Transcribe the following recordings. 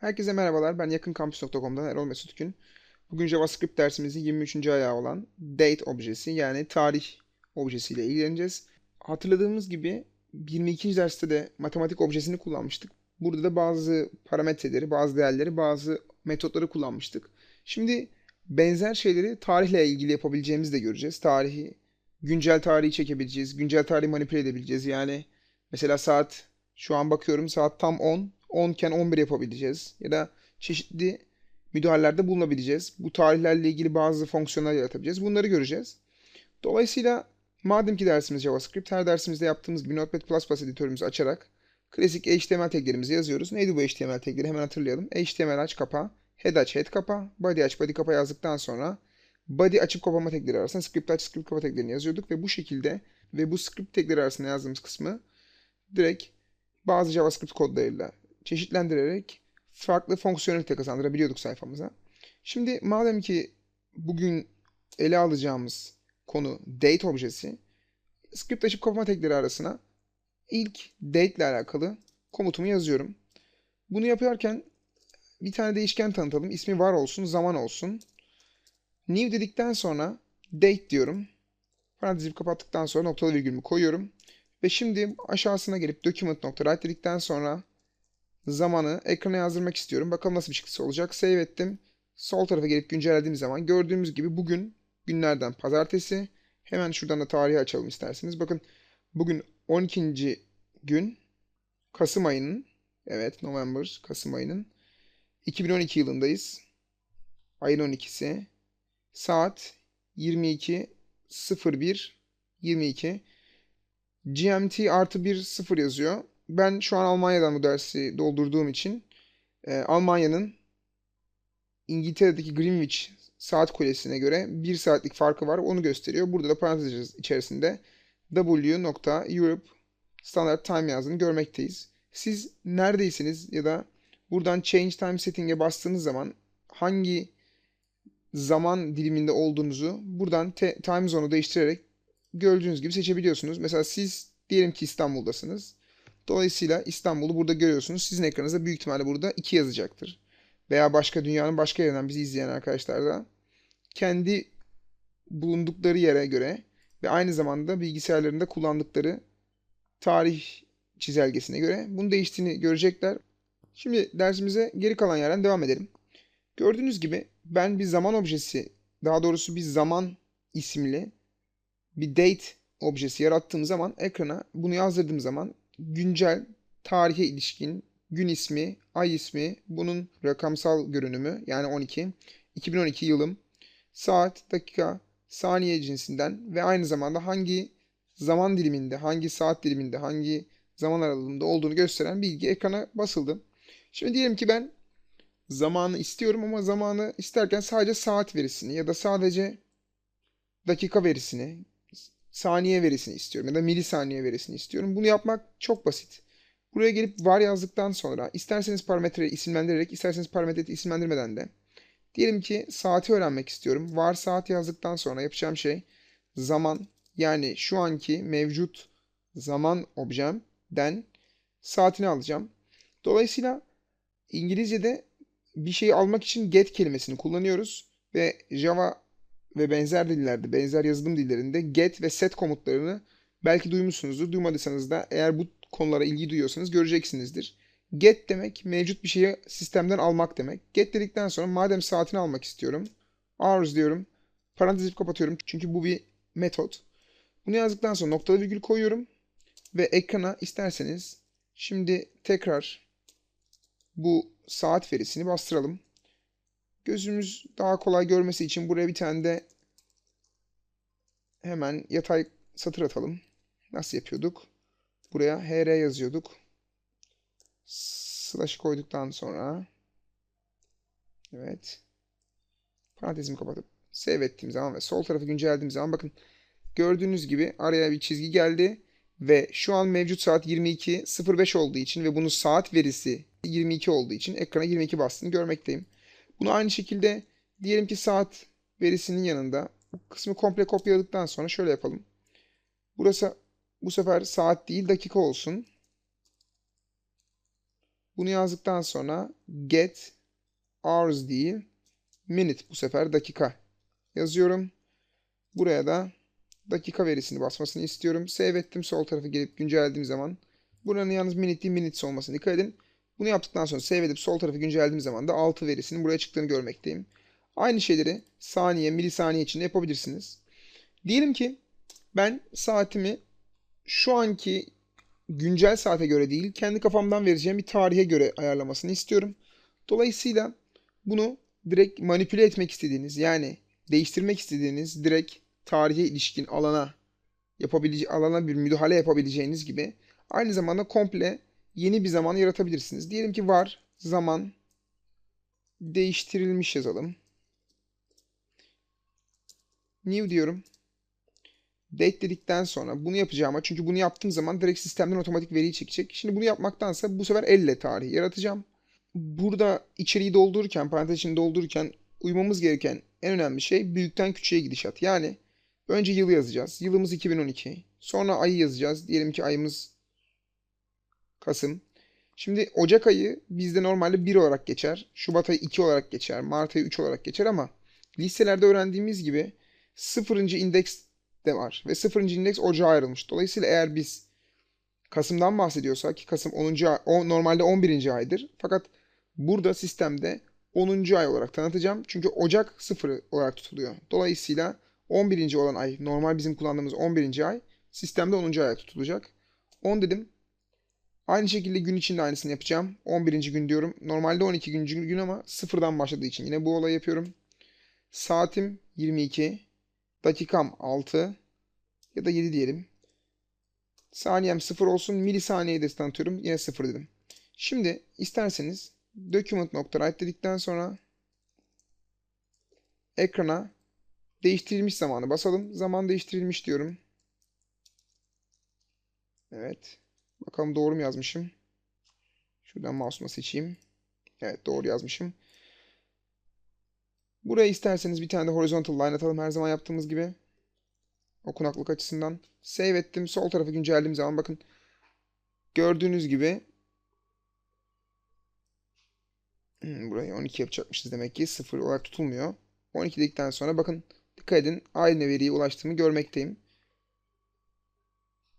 Herkese merhabalar. Ben yakınkampüs.com'dan Erol Mesut Gün. Bugün JavaScript dersimizin 23. ayağı olan date objesi yani tarih objesiyle ilgileneceğiz. Hatırladığımız gibi 22. derste de matematik objesini kullanmıştık. Burada da bazı parametreleri, bazı değerleri, bazı metotları kullanmıştık. Şimdi benzer şeyleri tarihle ilgili yapabileceğimizi de göreceğiz. Tarihi, güncel tarihi çekebileceğiz, güncel tarihi manipüle edebileceğiz. Yani mesela saat, şu an bakıyorum saat tam 10. 10 iken 11 yapabileceğiz. Ya da çeşitli müdahalelerde bulunabileceğiz. Bu tarihlerle ilgili bazı fonksiyonlar yaratabileceğiz. Bunları göreceğiz. Dolayısıyla madem ki dersimiz JavaScript, her dersimizde yaptığımız gibi Notepad++ editörümüzü açarak klasik HTML taglerimizi yazıyoruz. Neydi bu HTML tagleri? Hemen hatırlayalım. HTML aç kapa, head aç head kapa, body aç body kapa yazdıktan sonra body açıp kapama tagleri arasında script aç script kapa taglerini yazıyorduk ve bu şekilde ve bu script tagleri arasında yazdığımız kısmı direkt bazı JavaScript kodlarıyla çeşitlendirerek farklı fonksiyonelite kazandırabiliyorduk sayfamıza. Şimdi madem ki bugün ele alacağımız konu date objesi, script açıp kapama tekleri arasına ilk date ile alakalı komutumu yazıyorum. Bunu yaparken bir tane değişken tanıtalım. İsmi var olsun, zaman olsun. New dedikten sonra date diyorum. Parantezi kapattıktan sonra noktalı virgülümü koyuyorum. Ve şimdi aşağısına gelip document.write dedikten sonra zamanı ekrana yazdırmak istiyorum. Bakalım nasıl bir çıktısı olacak. Save ettim. Sol tarafa gelip güncellediğim zaman gördüğümüz gibi bugün günlerden pazartesi. Hemen şuradan da tarihi açalım isterseniz. Bakın bugün 12. gün Kasım ayının evet November Kasım ayının 2012 yılındayız. Ayın 12'si. Saat 22.01 22 GMT artı 1 0 yazıyor. Ben şu an Almanya'dan bu dersi doldurduğum için e, Almanya'nın İngiltere'deki Greenwich saat kulesine göre 1 saatlik farkı var. Onu gösteriyor. Burada da parantez içerisinde W.Europe Standard Time yazdığını görmekteyiz. Siz neredeyseniz ya da buradan Change Time Setting'e bastığınız zaman hangi zaman diliminde olduğunuzu buradan time zone'u değiştirerek gördüğünüz gibi seçebiliyorsunuz. Mesela siz diyelim ki İstanbul'dasınız. Dolayısıyla İstanbul'u burada görüyorsunuz. Sizin ekranınızda büyük ihtimalle burada 2 yazacaktır. Veya başka dünyanın başka yerinden bizi izleyen arkadaşlar da kendi bulundukları yere göre ve aynı zamanda bilgisayarlarında kullandıkları tarih çizelgesine göre bunu değiştiğini görecekler. Şimdi dersimize geri kalan yerden devam edelim. Gördüğünüz gibi ben bir zaman objesi, daha doğrusu bir zaman isimli bir date objesi yarattığım zaman ekrana bunu yazdırdığım zaman güncel tarihe ilişkin gün ismi, ay ismi, bunun rakamsal görünümü yani 12, 2012 yılım, saat, dakika, saniye cinsinden ve aynı zamanda hangi zaman diliminde, hangi saat diliminde, hangi zaman aralığında olduğunu gösteren bilgi ekrana basıldı. Şimdi diyelim ki ben zamanı istiyorum ama zamanı isterken sadece saat verisini ya da sadece dakika verisini, saniye verisini istiyorum ya da milisaniye verisini istiyorum. Bunu yapmak çok basit. Buraya gelip var yazdıktan sonra isterseniz parametreyi isimlendirerek isterseniz parametreyi isimlendirmeden de diyelim ki saati öğrenmek istiyorum. Var saat yazdıktan sonra yapacağım şey zaman yani şu anki mevcut zaman objemden saatini alacağım. Dolayısıyla İngilizce'de bir şeyi almak için get kelimesini kullanıyoruz ve Java ve benzer dillerde, benzer yazılım dillerinde get ve set komutlarını belki duymuşsunuzdur. Duymadıysanız da eğer bu konulara ilgi duyuyorsanız göreceksinizdir. Get demek mevcut bir şeyi sistemden almak demek. Get dedikten sonra madem saatini almak istiyorum. Hours diyorum. Parantezi kapatıyorum çünkü bu bir metot. Bunu yazdıktan sonra noktalı virgül koyuyorum. Ve ekrana isterseniz şimdi tekrar bu saat verisini bastıralım. Gözümüz daha kolay görmesi için buraya bir tane de hemen yatay satır atalım. Nasıl yapıyorduk? Buraya hr yazıyorduk. Slash koyduktan sonra evet parantezimi kapatıp save ettiğim zaman ve sol tarafı güncellediğim zaman bakın gördüğünüz gibi araya bir çizgi geldi ve şu an mevcut saat 22.05 olduğu için ve bunun saat verisi 22 olduğu için ekrana 22 bastığını görmekteyim. Bunu aynı şekilde diyelim ki saat verisinin yanında bu kısmı komple kopyaladıktan sonra şöyle yapalım. Burası bu sefer saat değil dakika olsun. Bunu yazdıktan sonra get hours değil minute bu sefer dakika yazıyorum. Buraya da dakika verisini basmasını istiyorum. Save ettim. Sol tarafı gelip güncellediğim zaman buranın yalnız minute değil minutes olmasına dikkat edin. Bunu yaptıktan sonra save edip sol tarafı güncellediğim zaman da 6 verisinin buraya çıktığını görmekteyim. Aynı şeyleri saniye, milisaniye içinde yapabilirsiniz. Diyelim ki ben saatimi şu anki güncel saate göre değil, kendi kafamdan vereceğim bir tarihe göre ayarlamasını istiyorum. Dolayısıyla bunu direkt manipüle etmek istediğiniz, yani değiştirmek istediğiniz direkt tarihe ilişkin alana yapabilece alana bir müdahale yapabileceğiniz gibi aynı zamanda komple yeni bir zaman yaratabilirsiniz. Diyelim ki var zaman değiştirilmiş yazalım. New diyorum. Date dedikten sonra bunu yapacağım çünkü bunu yaptığım zaman direkt sistemden otomatik veriyi çekecek. Şimdi bunu yapmaktansa bu sefer elle tarihi yaratacağım. Burada içeriği doldururken, parantez içini doldururken uymamız gereken en önemli şey büyükten küçüğe gidişat. Yani önce yılı yazacağız. Yılımız 2012. Sonra ayı yazacağız. Diyelim ki ayımız Kasım. Şimdi Ocak ayı bizde normalde 1 olarak geçer. Şubat ayı 2 olarak geçer. Mart ayı 3 olarak geçer ama listelerde öğrendiğimiz gibi 0. indeks de var. Ve 0. indeks Ocağa ayrılmış. Dolayısıyla eğer biz Kasım'dan bahsediyorsak ki Kasım 10. ay, o normalde 11. aydır. Fakat burada sistemde 10. ay olarak tanıtacağım. Çünkü Ocak 0 olarak tutuluyor. Dolayısıyla 11. olan ay normal bizim kullandığımız 11. ay sistemde 10. ay tutulacak. 10 dedim. Aynı şekilde gün içinde aynısını yapacağım. 11. gün diyorum. Normalde 12. gün, ama sıfırdan başladığı için yine bu olayı yapıyorum. Saatim 22. Dakikam 6. Ya da 7 diyelim. Saniyem 0 olsun. Milisaniyeyi de tanıtıyorum. Yine 0 dedim. Şimdi isterseniz document.write dedikten sonra ekrana değiştirilmiş zamanı basalım. Zaman değiştirilmiş diyorum. Evet. Bakalım doğru mu yazmışım? Şuradan mouse'uma seçeyim. Evet doğru yazmışım. Buraya isterseniz bir tane de horizontal line atalım her zaman yaptığımız gibi. Okunaklık açısından. Save ettim. Sol tarafı güncellediğim zaman bakın. Gördüğünüz gibi hmm, burayı 12 yapacakmışız demek ki. 0 olarak tutulmuyor. 12 dedikten sonra bakın dikkat edin aynı veriye ulaştığımı görmekteyim.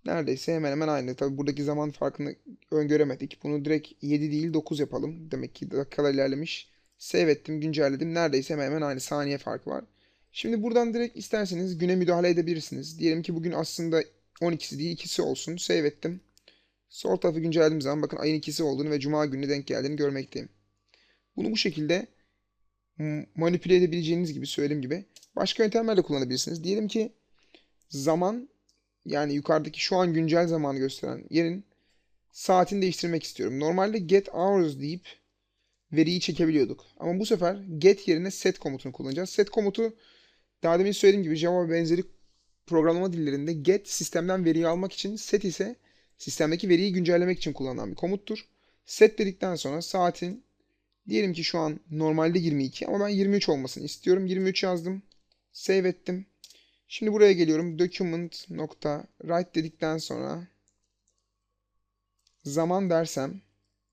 Neredeyse hemen hemen aynı. Tabi buradaki zaman farkını öngöremedik. Bunu direkt 7 değil 9 yapalım. Demek ki dakikalar ilerlemiş. Save ettim, güncelledim. Neredeyse hemen hemen aynı saniye farkı var. Şimdi buradan direkt isterseniz güne müdahale edebilirsiniz. Diyelim ki bugün aslında 12'si değil 2'si olsun. Save ettim. Sol tarafı güncellediğim zaman bakın ayın 2'si olduğunu ve cuma gününe denk geldiğini görmekteyim. Bunu bu şekilde manipüle edebileceğiniz gibi söylediğim gibi başka yöntemlerle kullanabilirsiniz. Diyelim ki zaman yani yukarıdaki şu an güncel zamanı gösteren yerin saatini değiştirmek istiyorum. Normalde get hours deyip veriyi çekebiliyorduk. Ama bu sefer get yerine set komutunu kullanacağız. Set komutu daha demin söylediğim gibi Java benzeri programlama dillerinde get sistemden veriyi almak için set ise sistemdeki veriyi güncellemek için kullanılan bir komuttur. Set dedikten sonra saatin diyelim ki şu an normalde 22 ama ben 23 olmasını istiyorum. 23 yazdım. Save ettim. Şimdi buraya geliyorum. Document nokta write dedikten sonra zaman dersem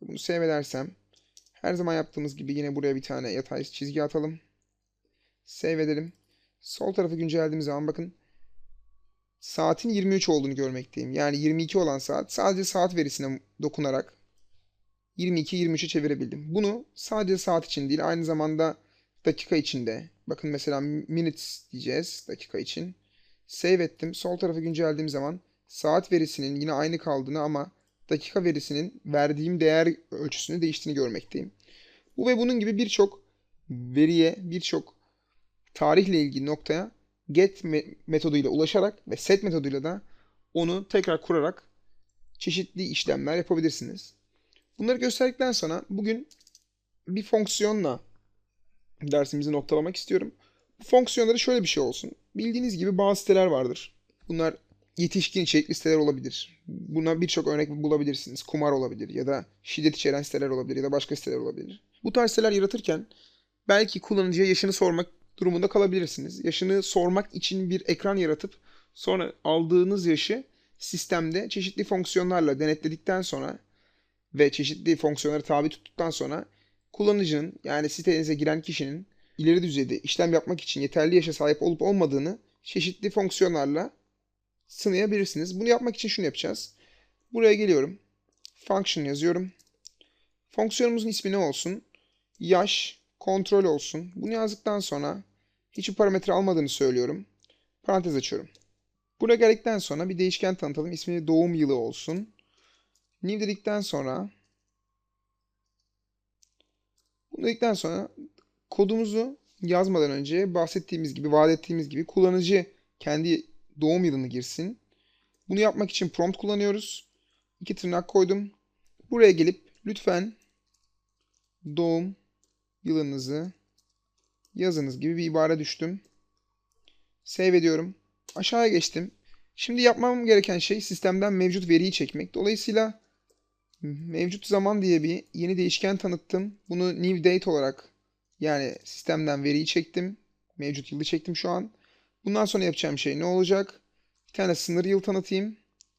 bunu save edersem her zaman yaptığımız gibi yine buraya bir tane yatay çizgi atalım. Save edelim. Sol tarafı güncellediğim zaman bakın saatin 23 olduğunu görmekteyim. Yani 22 olan saat sadece saat verisine dokunarak 22-23'e çevirebildim. Bunu sadece saat için değil aynı zamanda dakika içinde. Bakın mesela minutes diyeceğiz dakika için. Save ettim. Sol tarafı güncellediğim zaman saat verisinin yine aynı kaldığını ama dakika verisinin verdiğim değer ölçüsünü değiştiğini görmekteyim. Bu ve bunun gibi birçok veriye, birçok tarihle ilgili noktaya get metoduyla ulaşarak ve set metoduyla da onu tekrar kurarak çeşitli işlemler yapabilirsiniz. Bunları gösterdikten sonra bugün bir fonksiyonla dersimizi noktalamak istiyorum. Bu fonksiyonları şöyle bir şey olsun. Bildiğiniz gibi bazı siteler vardır. Bunlar yetişkin içerikli siteler olabilir. Buna birçok örnek bulabilirsiniz. Kumar olabilir ya da şiddet içeren siteler olabilir ya da başka siteler olabilir. Bu tarz siteler yaratırken belki kullanıcıya yaşını sormak durumunda kalabilirsiniz. Yaşını sormak için bir ekran yaratıp sonra aldığınız yaşı sistemde çeşitli fonksiyonlarla denetledikten sonra ve çeşitli fonksiyonları tabi tuttuktan sonra kullanıcının yani sitenize giren kişinin ileri düzeyde işlem yapmak için yeterli yaşa sahip olup olmadığını çeşitli fonksiyonlarla sınayabilirsiniz. Bunu yapmak için şunu yapacağız. Buraya geliyorum. Function yazıyorum. Fonksiyonumuzun ismi ne olsun? Yaş, kontrol olsun. Bunu yazdıktan sonra hiçbir parametre almadığını söylüyorum. Parantez açıyorum. Buraya geldikten sonra bir değişken tanıtalım. İsmi doğum yılı olsun. New dedikten sonra bunu dedikten sonra kodumuzu yazmadan önce bahsettiğimiz gibi, vaat ettiğimiz gibi kullanıcı kendi doğum yılını girsin. Bunu yapmak için prompt kullanıyoruz. İki tırnak koydum. Buraya gelip lütfen doğum yılınızı yazınız gibi bir ibare düştüm. Save ediyorum. Aşağıya geçtim. Şimdi yapmam gereken şey sistemden mevcut veriyi çekmek. Dolayısıyla mevcut zaman diye bir yeni değişken tanıttım. Bunu new date olarak yani sistemden veriyi çektim. Mevcut yılı çektim şu an. Bundan sonra yapacağım şey ne olacak? Bir tane sınır yıl tanıtayım.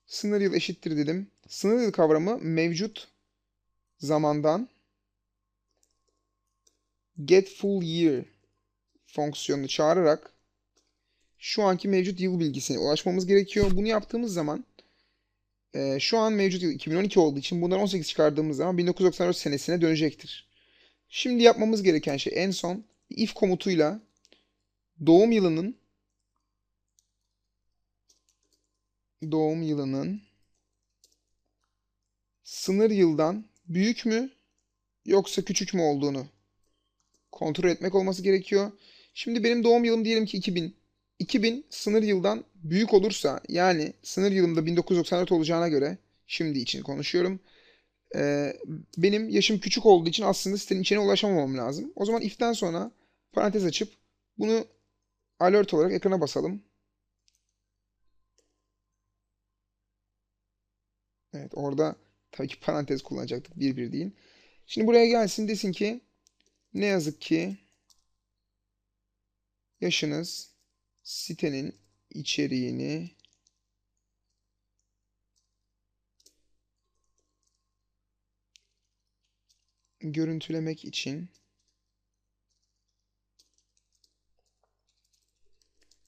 Sınır yıl eşittir dedim. Sınır yıl kavramı mevcut zamandan get full year fonksiyonunu çağırarak şu anki mevcut yıl bilgisine ulaşmamız gerekiyor. Bunu yaptığımız zaman e, şu an mevcut yıl 2012 olduğu için bundan 18 çıkardığımız zaman 1994 senesine dönecektir. Şimdi yapmamız gereken şey en son if komutuyla doğum yılının doğum yılının sınır yıldan büyük mü yoksa küçük mü olduğunu kontrol etmek olması gerekiyor. Şimdi benim doğum yılım diyelim ki 2000. 2000 sınır yıldan büyük olursa yani sınır yılımda 1994 olacağına göre şimdi için konuşuyorum. Ee, benim yaşım küçük olduğu için aslında sitenin içine ulaşamamam lazım. O zaman if'ten sonra parantez açıp bunu alert olarak ekrana basalım. Evet orada tabii ki parantez kullanacaktık. Bir bir değil. Şimdi buraya gelsin desin ki ne yazık ki yaşınız sitenin içeriğini görüntülemek için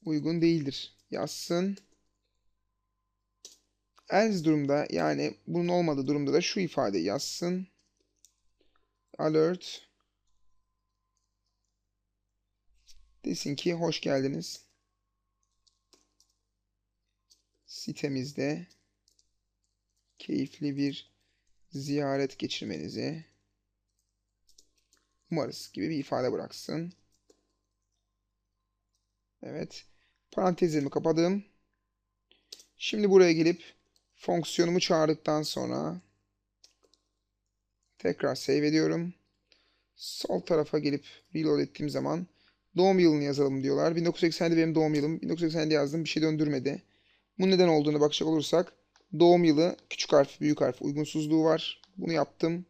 uygun değildir. Yazsın. Else durumda yani bunun olmadığı durumda da şu ifade yazsın. Alert desin ki hoş geldiniz. Sitemizde keyifli bir ziyaret geçirmenizi umarız gibi bir ifade bıraksın. Evet. Parantezimi kapadım. Şimdi buraya gelip fonksiyonumu çağırdıktan sonra tekrar save ediyorum. Sol tarafa gelip reload ettiğim zaman doğum yılını yazalım diyorlar. 1987 benim doğum yılım. 1987 yazdım. Bir şey döndürmedi. Bu neden olduğunu bakacak olursak doğum yılı küçük harf büyük harf uygunsuzluğu var. Bunu yaptım.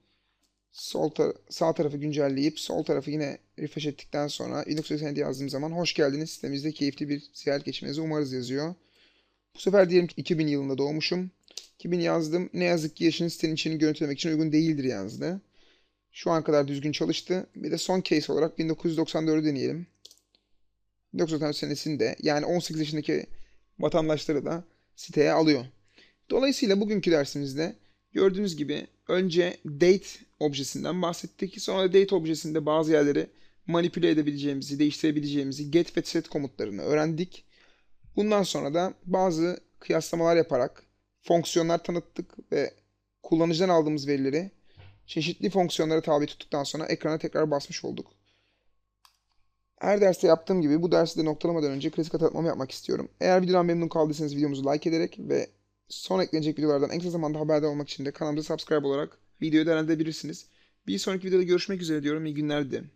Sol ta sağ tarafı güncelleyip sol tarafı yine refresh ettikten sonra 1987 yazdığım zaman hoş geldiniz sitemizde keyifli bir ziyaret geçirmenizi umarız yazıyor. Bu sefer diyelim ki 2000 yılında doğmuşum. 2000 yazdım. Ne yazık ki yaşınız sitenin içini görüntülemek için uygun değildir yazdı. Şu an kadar düzgün çalıştı. Bir de son case olarak 1994'ü deneyelim. 1994 senesinde yani 18 yaşındaki vatandaşları da siteye alıyor. Dolayısıyla bugünkü dersimizde gördüğünüz gibi önce date objesinden bahsettik. Sonra date objesinde bazı yerleri manipüle edebileceğimizi, değiştirebileceğimizi get ve set komutlarını öğrendik. Bundan sonra da bazı kıyaslamalar yaparak fonksiyonlar tanıttık ve kullanıcıdan aldığımız verileri çeşitli fonksiyonlara tabi tuttuktan sonra ekrana tekrar basmış olduk. Her derste yaptığım gibi bu dersi de noktalamadan önce klasik hatırlatmamı yapmak istiyorum. Eğer videodan memnun kaldıysanız videomuzu like ederek ve son eklenecek videolardan en kısa zamanda haberdar olmak için de kanalımıza subscribe olarak videoyu değerlendirebilirsiniz. Bir sonraki videoda görüşmek üzere diyorum. İyi günler dilerim.